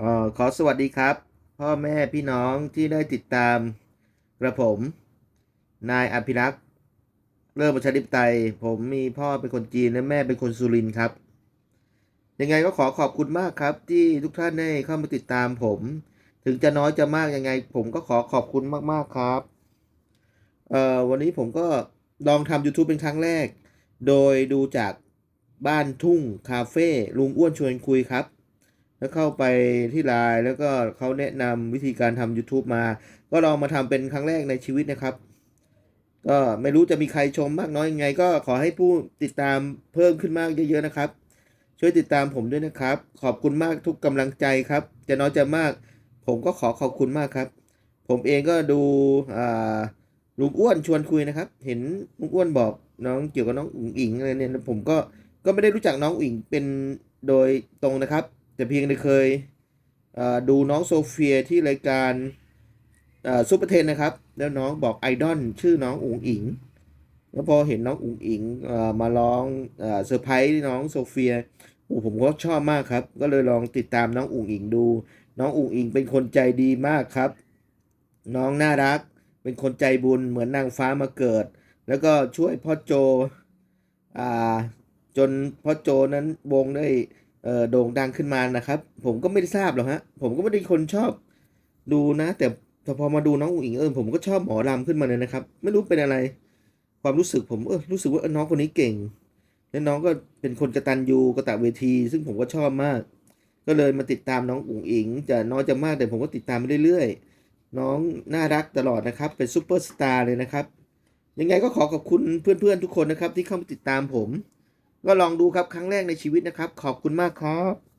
ออขอสวัสดีครับ พ่อแม่พี่น้องที่ได้ติดตามกระผม นายอภิรักษ์เริ่มประชาธิปไตย ผมมีพ่อเป็นคนจีนและแม่เป็นคนสุรินทร์ครับ ยังไงก็ขอขอบคุณมากครับ ที่ทุกท่านได้เข้ามาติดตามผม ถึงจะน้อยจะมากยังไง ผมก็ขอขอบคุณมากๆครับเอ่อวันนี้ผมก็ลองทำ YouTube เป็นครั้งแรก โดยดูจากบ้านทุ่งคาเฟ่ลุงอ้วนชวนคุยครับ แล้วเข้าไปที่ไลน์แล้วก็เขาแนะนำวิธีการทำ YouTube มา ก็ลองมาทำเป็นครั้งแรกในชีวิตนะครับ ก็ไม่รู้จะมีใครชมมากน้อยยังไง ก็ขอให้ผู้ติดตามเพิ่มขึ้นมากเยอะๆนะครับ ช่วยติดตามผมด้วยนะครับ ขอบคุณมากทุกกำลังใจครับ จะน้อยจะมาก ผมก็ขอขอบคุณมากครับ ผมเองก็ดูลุงอ้วนชวนคุยนะครับ เห็นลุงอ้วนบอกน้องเกี่ยวกับน้องอุ๋งอิงอะไรเนี่ยผมก็ก็ไม่ได้รู้จักน้องอุ๋งอิงเป็นโดยตรงนะครับ แต่เพียงแต่เคยดูน้องโซเฟียที่รายการซูเปอร์เทนนะครับ แล้วน้องบอกไอดอลชื่อน้องอุ๋งอิง แล้วพอเห็นน้องอุ๋งอิงอมาร้องเซอร์ไพรส์น้องโซเฟียโอ้ผมก็ชอบมากครับ ก็เลยลองติดตามน้องอุ๋งอิงดู น้องอุ๋งอิงเป็นคนใจดีมากครับ น้องน่ารัก เป็นคนใจบุญเหมือนนางฟ้ามาเกิด แล้วก็ช่วยพ่อโจอจนพ่อโจนั้นวงได้ โด่งดังขึ้นมานะครับ ผมก็ไม่ได้ทราบหรอกฮะ ผมก็ไม่ได้คนชอบดูนะ แต่แต่พอมาดูน้องอุ๋งอิงเออผมก็ชอบหมอลำขึ้นมาเลยนะครับ ไม่รู้เป็นอะไร ความรู้สึกผมเออรู้สึกว่าน้องคนนี้เก่ง และน้องก็เป็นคนกระตันยูกระตะเวที ซึ่งผมก็ชอบมาก ก็เลยมาติดตามน้องอุ๋งอิงจะน้อยจะมากแต่ผมก็ติดตามไปเรื่อยๆ น้องน่ารักตลอดนะครับ เป็นซูเปอร์สตาร์เลยนะครับ ยังไงก็ขอขอบคุณเพื่อนๆทุกคนนะครับ ที่เข้ามาติดตามผม ก็ลองดูครับครั้งแรกในชีวิตนะครับ ขอบคุณมากครับ